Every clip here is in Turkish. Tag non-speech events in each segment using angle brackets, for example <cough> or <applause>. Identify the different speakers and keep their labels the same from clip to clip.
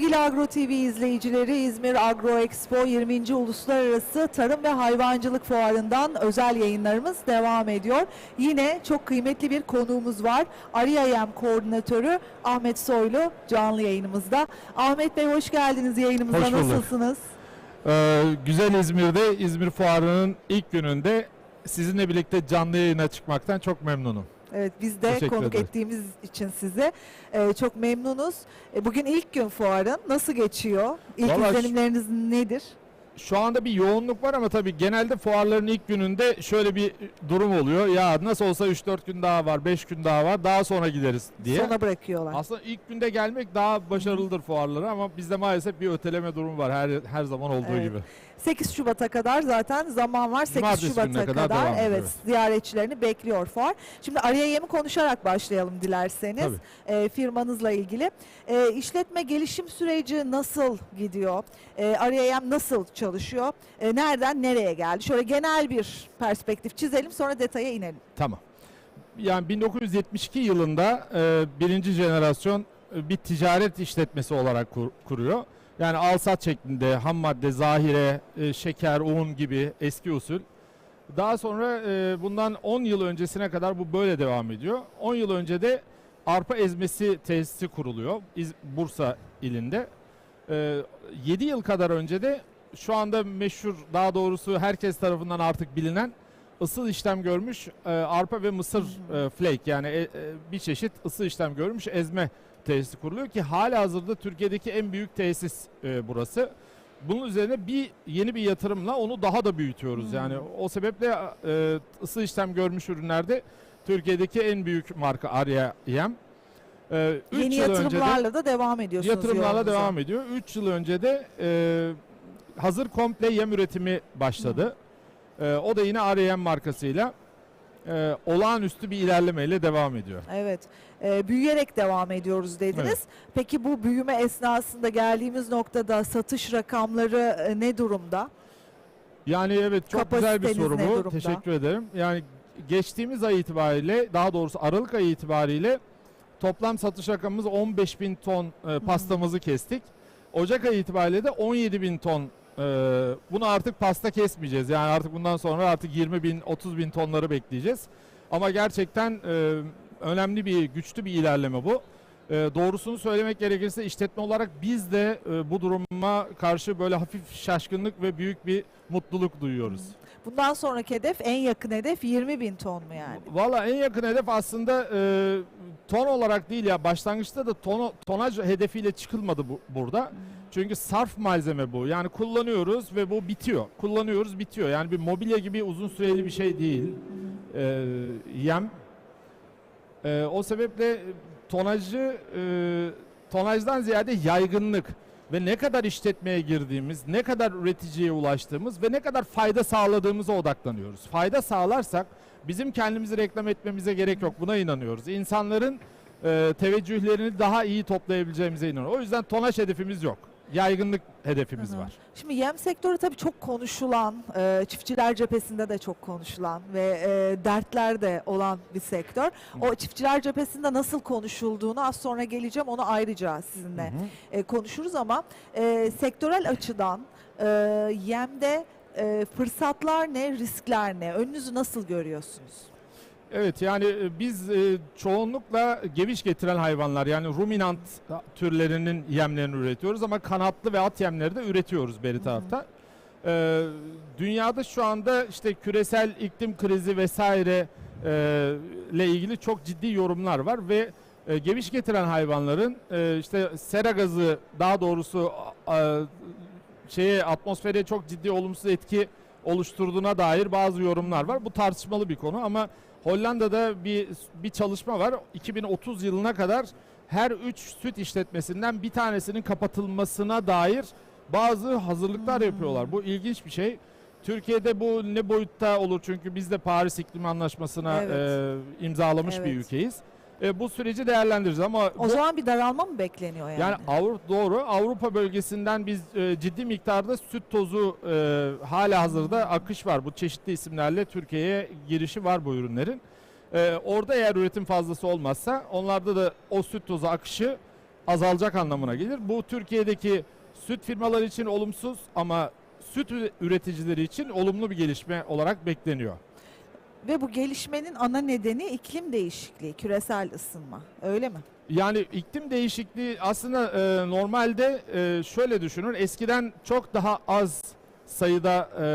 Speaker 1: Sevgili Agro TV izleyicileri İzmir Agro Expo 20. Uluslararası Tarım ve Hayvancılık Fuarı'ndan özel yayınlarımız devam ediyor. Yine çok kıymetli bir konuğumuz var. Ariyayem Koordinatörü Ahmet Soylu canlı yayınımızda. Ahmet Bey hoş geldiniz yayınımıza.
Speaker 2: Hoş bulduk.
Speaker 1: Nasılsınız?
Speaker 2: Ee, güzel İzmir'de İzmir Fuarı'nın ilk gününde sizinle birlikte canlı yayına çıkmaktan çok memnunum.
Speaker 1: Evet biz de
Speaker 2: Teşekkür
Speaker 1: konuk
Speaker 2: ederim.
Speaker 1: ettiğimiz için size e, çok memnunuz. E, bugün ilk gün fuarın nasıl geçiyor? İlk
Speaker 2: Vallahi
Speaker 1: izlenimleriniz nedir?
Speaker 2: Şu anda bir yoğunluk var ama tabii genelde fuarların ilk gününde şöyle bir durum oluyor. Ya nasıl olsa 3-4 gün daha var, 5 gün daha var, daha sonra gideriz diye.
Speaker 1: Sona bırakıyorlar.
Speaker 2: Aslında ilk günde gelmek daha başarılıdır fuarlara ama bizde maalesef bir öteleme durumu var her her zaman olduğu
Speaker 1: Evet.
Speaker 2: gibi.
Speaker 1: 8 Şubat'a kadar zaten zaman var. 8
Speaker 2: Cumartesi
Speaker 1: Şubat'a kadar,
Speaker 2: kadar devam ediyor,
Speaker 1: evet,
Speaker 2: evet.
Speaker 1: ziyaretçilerini bekliyor fuar. Şimdi araya yemi konuşarak başlayalım dilerseniz.
Speaker 2: Tabii.
Speaker 1: E, firmanızla ilgili. E, işletme gelişim süreci nasıl gidiyor? E, araya yem nasıl çalışıyor? E, nereden nereye geldi? Şöyle genel bir perspektif çizelim sonra detaya inelim.
Speaker 2: Tamam. Yani 1972 yılında e, birinci jenerasyon e, bir ticaret işletmesi olarak kur- kuruyor. Yani alsat şeklinde ham madde, zahire, e, şeker, un gibi eski usul. Daha sonra e, bundan 10 yıl öncesine kadar bu böyle devam ediyor. 10 yıl önce de arpa ezmesi tesisi kuruluyor İz- Bursa ilinde. E, 7 yıl kadar önce de şu anda meşhur daha doğrusu herkes tarafından artık bilinen ısıl işlem görmüş e, arpa ve mısır e, flake yani e, e, bir çeşit ısıl işlem görmüş ezme tesisi kuruluyor ki hala hazırda Türkiye'deki en büyük tesis e, burası. Bunun üzerine bir yeni bir yatırımla onu daha da büyütüyoruz.
Speaker 1: Hmm.
Speaker 2: Yani o sebeple e, ısı işlem görmüş ürünlerde Türkiye'deki en büyük marka Arya Yem. E,
Speaker 1: Yeni
Speaker 2: yıl önce de-
Speaker 1: yatırımlarla da devam ediyorsunuz.
Speaker 2: Yatırımlarla devam ediyor. 3 yıl önce de e, hazır komple yem üretimi başladı. E, o da yine Arayem markasıyla e, olağanüstü bir ilerlemeyle devam ediyor.
Speaker 1: Evet. Ee, büyüyerek devam ediyoruz dediniz.
Speaker 2: Evet.
Speaker 1: Peki bu büyüme esnasında geldiğimiz noktada satış rakamları e, ne durumda?
Speaker 2: Yani evet çok güzel bir
Speaker 1: Kapasiteniz
Speaker 2: soru
Speaker 1: ne
Speaker 2: bu.
Speaker 1: durumda?
Speaker 2: Teşekkür ederim. Yani geçtiğimiz ay itibariyle daha doğrusu Aralık ayı itibariyle toplam satış rakamımız 15 bin ton e, pastamızı kestik. Ocak ayı itibariyle de 17 bin ton e, bunu artık pasta kesmeyeceğiz. Yani artık bundan sonra artık 20 bin 30 bin tonları bekleyeceğiz. Ama gerçekten e, önemli bir güçlü bir ilerleme bu. E, doğrusunu söylemek gerekirse işletme olarak biz de e, bu duruma karşı böyle hafif şaşkınlık ve büyük bir mutluluk duyuyoruz.
Speaker 1: Bundan sonraki hedef en yakın hedef 20 bin ton mu yani?
Speaker 2: Valla en yakın hedef aslında e, ton olarak değil ya başlangıçta da ton, tonaj hedefiyle çıkılmadı bu, burada. Çünkü sarf malzeme bu. Yani kullanıyoruz ve bu bitiyor. Kullanıyoruz bitiyor. Yani bir mobilya gibi uzun süreli bir şey değil. E, yem. E, o sebeple tonajı e, tonajdan ziyade yaygınlık ve ne kadar işletmeye girdiğimiz, ne kadar üreticiye ulaştığımız ve ne kadar fayda sağladığımıza odaklanıyoruz. Fayda sağlarsak bizim kendimizi reklam etmemize gerek yok. Buna inanıyoruz. İnsanların e, teveccühlerini daha iyi toplayabileceğimize inanıyoruz. O yüzden tonaj hedefimiz yok. Yaygınlık hedefimiz
Speaker 1: Hı hı.
Speaker 2: var.
Speaker 1: Şimdi yem sektörü tabii çok konuşulan, e, çiftçiler cephesinde de çok konuşulan ve e, dertler de olan bir sektör. O çiftçiler cephesinde nasıl konuşulduğunu az sonra geleceğim onu ayrıca sizinle e, konuşuruz ama e, sektörel açıdan e, yemde e, fırsatlar ne, riskler ne? Önünüzü nasıl görüyorsunuz?
Speaker 2: Evet yani e, biz e, çoğunlukla geviş getiren hayvanlar yani ruminant türlerinin yemlerini üretiyoruz ama kanatlı ve at yemleri de üretiyoruz beri tarafta. E, dünyada şu anda işte küresel iklim krizi vesaire e, ile ilgili çok ciddi yorumlar var ve e, geviş getiren hayvanların e, işte sera gazı daha doğrusu a- şeye atmosfere çok ciddi olumsuz etki oluşturduğuna dair bazı yorumlar var. Bu tartışmalı bir konu ama Hollanda'da bir bir çalışma var. 2030 yılına kadar her 3 süt işletmesinden bir tanesinin kapatılmasına dair bazı hazırlıklar
Speaker 1: Hmm.
Speaker 2: yapıyorlar. Bu ilginç bir şey. Türkiye'de bu ne boyutta olur çünkü biz de Paris İklim Anlaşması'na
Speaker 1: Evet.
Speaker 2: e, imzalamış bir
Speaker 1: Evet.
Speaker 2: ülkeyiz. E, bu süreci değerlendireceğiz ama
Speaker 1: O
Speaker 2: bu-
Speaker 1: zaman bir daralma mı bekleniyor yani?
Speaker 2: yani Avrupa doğru Avrupa bölgesinden biz e, ciddi miktarda süt tozu e, hala hazırda akış var. Bu çeşitli isimlerle Türkiye'ye girişi var bu ürünlerin. E, orada eğer üretim fazlası olmazsa onlarda da o süt tozu akışı azalacak anlamına gelir. Bu Türkiye'deki süt firmaları için olumsuz ama süt üre- üreticileri için olumlu bir gelişme olarak bekleniyor.
Speaker 1: Ve bu gelişmenin ana nedeni iklim değişikliği, küresel ısınma. Öyle mi?
Speaker 2: Yani iklim değişikliği aslında e, normalde e, şöyle düşünün. Eskiden çok daha az sayıda e,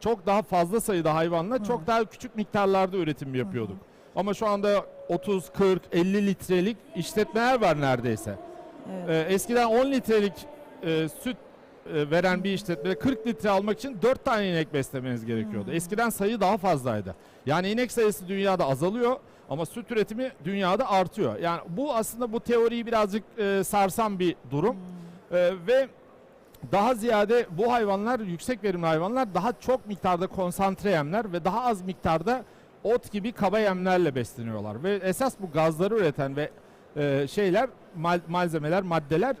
Speaker 2: çok daha fazla sayıda hayvanla
Speaker 1: Hı.
Speaker 2: çok daha küçük miktarlarda üretim yapıyorduk. Ama şu anda 30, 40, 50 litrelik işletmeler var neredeyse.
Speaker 1: Evet.
Speaker 2: E, eskiden 10 litrelik e, süt veren bir işletmede 40 litre almak için 4 tane inek beslemeniz gerekiyordu.
Speaker 1: Hmm.
Speaker 2: Eskiden sayı daha fazlaydı. Yani inek sayısı dünyada azalıyor ama süt üretimi dünyada artıyor. Yani bu aslında bu teoriyi birazcık e, sarsan bir durum. E, ve daha ziyade bu hayvanlar yüksek verimli hayvanlar daha çok miktarda konsantre yemler ve daha az miktarda ot gibi kaba yemlerle besleniyorlar. Ve esas bu gazları üreten ve e, şeyler mal- malzemeler maddeler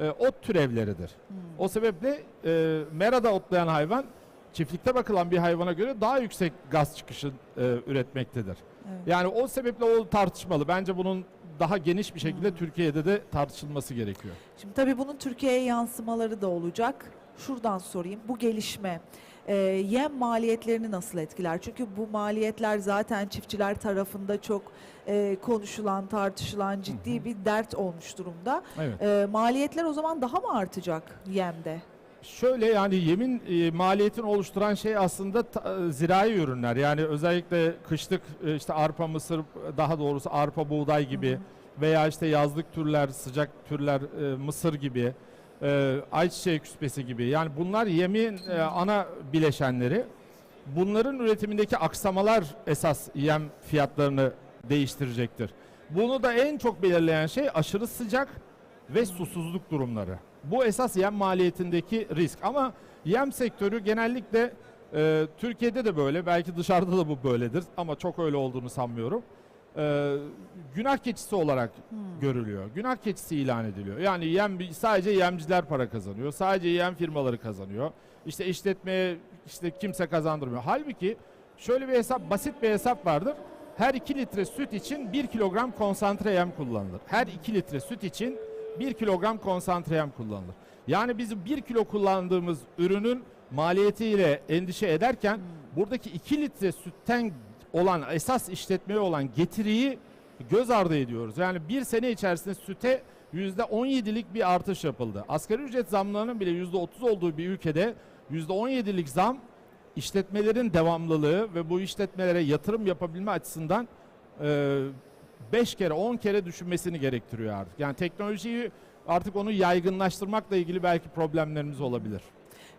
Speaker 2: e, ot türevleridir.
Speaker 1: Hmm.
Speaker 2: O sebeple e, merada otlayan hayvan çiftlikte bakılan bir hayvana göre daha yüksek gaz çıkışı e, üretmektedir.
Speaker 1: Evet.
Speaker 2: Yani o sebeple o tartışmalı. Bence bunun daha geniş bir şekilde
Speaker 1: Hmm.
Speaker 2: Türkiye'de de tartışılması gerekiyor.
Speaker 1: Şimdi tabii bunun Türkiye'ye yansımaları da olacak. Şuradan sorayım. Bu gelişme e, yem maliyetlerini nasıl etkiler? Çünkü bu maliyetler zaten çiftçiler tarafında çok e, konuşulan, tartışılan ciddi bir dert olmuş durumda.
Speaker 2: Evet.
Speaker 1: E, maliyetler o zaman daha mı artacak yemde?
Speaker 2: Şöyle yani yemin e, maliyetini oluşturan şey aslında ta- e, zirai ürünler. Yani özellikle kışlık e, işte arpa, mısır daha doğrusu arpa, buğday gibi
Speaker 1: Hı hı.
Speaker 2: veya işte yazlık türler, sıcak türler e, mısır gibi, e, ayçiçeği küspesi gibi. Yani bunlar yemin e, ana bileşenleri. Bunların üretimindeki aksamalar esas yem fiyatlarını değiştirecektir. Bunu da en çok belirleyen şey aşırı sıcak ve susuzluk durumları. Bu esas yem maliyetindeki risk. Ama yem sektörü genellikle e, Türkiye'de de böyle, belki dışarıda da bu böyledir ama çok öyle olduğunu sanmıyorum. E, günah keçisi olarak
Speaker 1: Hmm.
Speaker 2: görülüyor. Günah keçisi ilan ediliyor. Yani yem sadece yemciler para kazanıyor. Sadece yem firmaları kazanıyor. İşte işletmeye işte kimse kazandırmıyor. Halbuki şöyle bir hesap, basit bir hesap vardır. Her 2 litre süt için 1 kilogram konsantre yem kullanılır. Her 2 litre süt için 1 kilogram konsantre yem kullanılır. Yani biz 1 kilo kullandığımız ürünün maliyetiyle endişe ederken buradaki 2 litre sütten olan esas işletmeye olan getiriyi göz ardı ediyoruz. Yani bir sene içerisinde süte %17'lik bir artış yapıldı. Asgari ücret zamlarının bile %30 olduğu bir ülkede %17'lik zam işletmelerin devamlılığı ve bu işletmelere yatırım yapabilme açısından 5 kere 10 kere düşünmesini gerektiriyor artık. Yani teknolojiyi artık onu yaygınlaştırmakla ilgili belki problemlerimiz olabilir.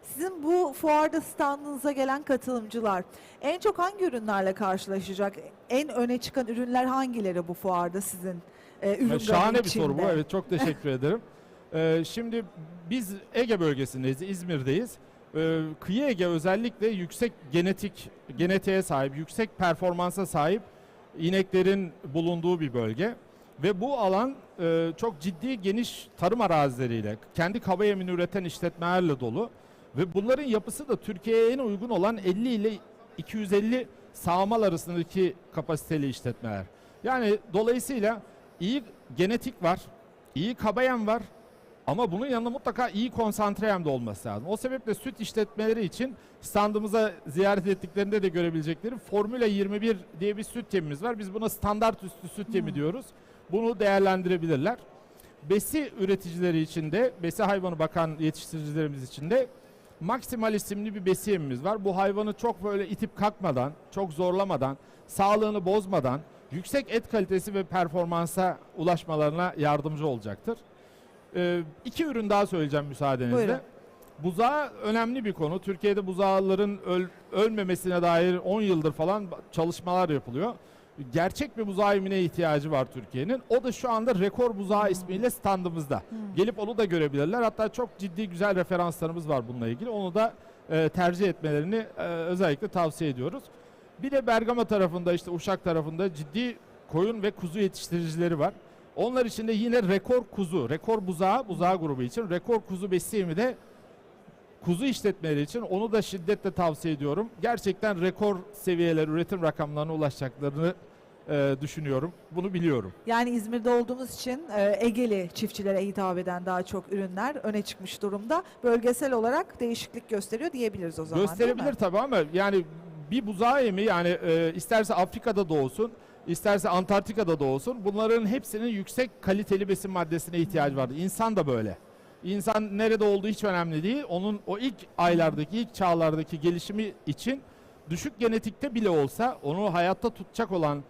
Speaker 1: Sizin bu fuarda standınıza gelen katılımcılar en çok hangi ürünlerle karşılaşacak? En öne çıkan ürünler hangileri bu fuarda sizin e, ürün
Speaker 2: Ya Şahane bir soru bu. Evet çok teşekkür <laughs> ederim. Ee, şimdi biz Ege bölgesindeyiz, İzmir'deyiz. Ee, Kıyı Ege özellikle yüksek genetik genetiğe sahip, yüksek performansa sahip ineklerin bulunduğu bir bölge ve bu alan e, çok ciddi geniş tarım arazileriyle, kendi kaba yemini üreten işletmelerle dolu ve bunların yapısı da Türkiye'ye en uygun olan 50 ile 250 sağmal arasındaki kapasiteli işletmeler. Yani dolayısıyla iyi genetik var, iyi kaba yem var ama bunun yanında mutlaka iyi konsantre yem de olması lazım. O sebeple süt işletmeleri için standımıza ziyaret ettiklerinde de görebilecekleri Formula 21 diye bir süt yemimiz var. Biz buna standart üstü süt yemi
Speaker 1: Hmm.
Speaker 2: diyoruz. Bunu değerlendirebilirler. Besi üreticileri için de, besi hayvanı bakan yetiştiricilerimiz için de Maximal isimli bir besi yemimiz var. Bu hayvanı çok böyle itip kalkmadan, çok zorlamadan, sağlığını bozmadan yüksek et kalitesi ve performansa ulaşmalarına yardımcı olacaktır. Ee, iki ürün daha söyleyeceğim müsaadenizle.
Speaker 1: Buyurun.
Speaker 2: Buzağı önemli bir konu. Türkiye'de buzağların öl- ölmemesine dair 10 yıldır falan çalışmalar yapılıyor. Gerçek bir buzağı yemine ihtiyacı var Türkiye'nin. O da şu anda rekor buzağı ismiyle standımızda.
Speaker 1: Hmm.
Speaker 2: Gelip onu da görebilirler. Hatta çok ciddi güzel referanslarımız var bununla ilgili. Onu da e, tercih etmelerini e, özellikle tavsiye ediyoruz. Bir de Bergama tarafında işte Uşak tarafında ciddi koyun ve kuzu yetiştiricileri var. Onlar için de yine rekor kuzu, rekor buzağı, buzağı grubu için rekor kuzu besiyemi de kuzu işletmeleri için onu da şiddetle tavsiye ediyorum. Gerçekten rekor seviyeler üretim rakamlarına ulaşacaklarını e, düşünüyorum. Bunu biliyorum.
Speaker 1: Yani İzmir'de olduğumuz için e, Egeli çiftçilere hitap eden daha çok ürünler öne çıkmış durumda. Bölgesel olarak değişiklik gösteriyor diyebiliriz o zaman?
Speaker 2: Gösterebilir tabii ama yani bir buzağı yemi yani e, isterse Afrika'da doğsun, isterse Antarktika'da doğsun bunların hepsinin yüksek kaliteli besin maddesine ihtiyacı vardır. İnsan da böyle. İnsan nerede olduğu hiç önemli değil. Onun o ilk aylardaki, ilk çağlardaki gelişimi için düşük genetikte bile olsa onu hayatta tutacak olan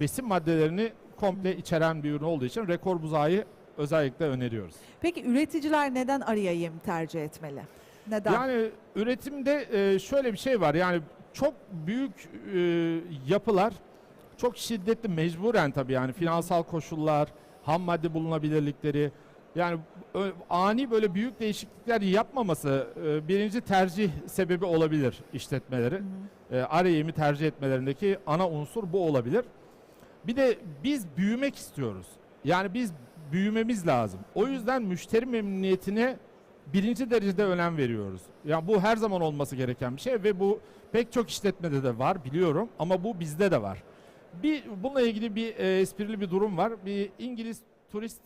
Speaker 2: besin maddelerini komple içeren bir ürün olduğu için rekor buzağı özellikle öneriyoruz.
Speaker 1: Peki üreticiler neden arıya yem tercih etmeli? Neden?
Speaker 2: Yani üretimde e, şöyle bir şey var. Yani çok büyük e, yapılar çok şiddetli mecburen tabii yani finansal koşullar, ham madde bulunabilirlikleri yani ani böyle büyük değişiklikler yapmaması e, birinci tercih sebebi olabilir işletmelerin. E, ara yemi tercih etmelerindeki ana unsur bu olabilir. Bir de biz büyümek istiyoruz. Yani biz büyümemiz lazım. O yüzden müşteri memnuniyetine birinci derecede önem veriyoruz. Yani bu her zaman olması gereken bir şey ve bu pek çok işletmede de var biliyorum ama bu bizde de var. Bir bununla ilgili bir e, esprili bir durum var. Bir İngiliz turist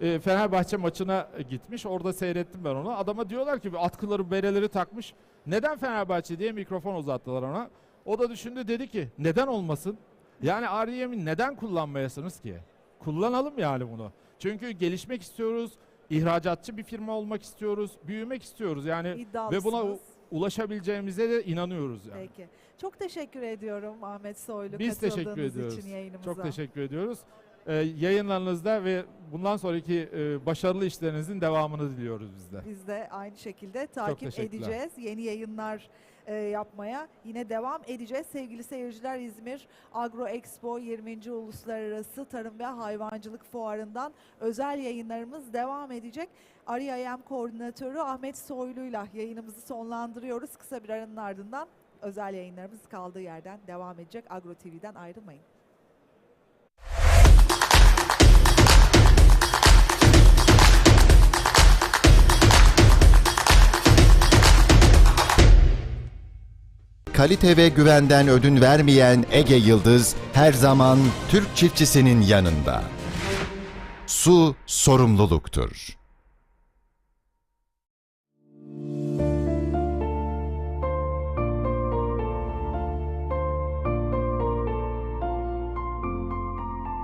Speaker 2: e, Fenerbahçe maçına gitmiş. Orada seyrettim ben onu. Adama diyorlar ki atkıları, bereleri takmış. Neden Fenerbahçe diye mikrofon uzattılar ona. O da düşündü dedi ki neden olmasın? Yani REM'i neden kullanmayasınız ki? Kullanalım yani bunu. Çünkü gelişmek istiyoruz. ihracatçı bir firma olmak istiyoruz. Büyümek istiyoruz. Yani ve buna ulaşabileceğimize de inanıyoruz yani.
Speaker 1: Peki. Çok teşekkür ediyorum Ahmet Soylu
Speaker 2: Biz teşekkür
Speaker 1: katıldığınız
Speaker 2: ediyoruz.
Speaker 1: için yayınımıza.
Speaker 2: Çok teşekkür ediyoruz. Ee, yayınlarınızda ve bundan sonraki e, başarılı işlerinizin devamını diliyoruz biz de.
Speaker 1: Biz de aynı şekilde takip edeceğiz. Yeni yayınlar e, yapmaya yine devam edeceğiz. Sevgili seyirciler İzmir Agro Expo 20. Uluslararası Tarım ve Hayvancılık Fuarı'ndan özel yayınlarımız devam edecek. Arıyayem Koordinatörü Ahmet Soylu'yla yayınımızı sonlandırıyoruz. Kısa bir aranın ardından özel yayınlarımız kaldığı yerden devam edecek. Agro TV'den ayrılmayın.
Speaker 3: Kalite ve güvenden ödün vermeyen Ege Yıldız her zaman Türk çiftçisinin yanında. Su sorumluluktur.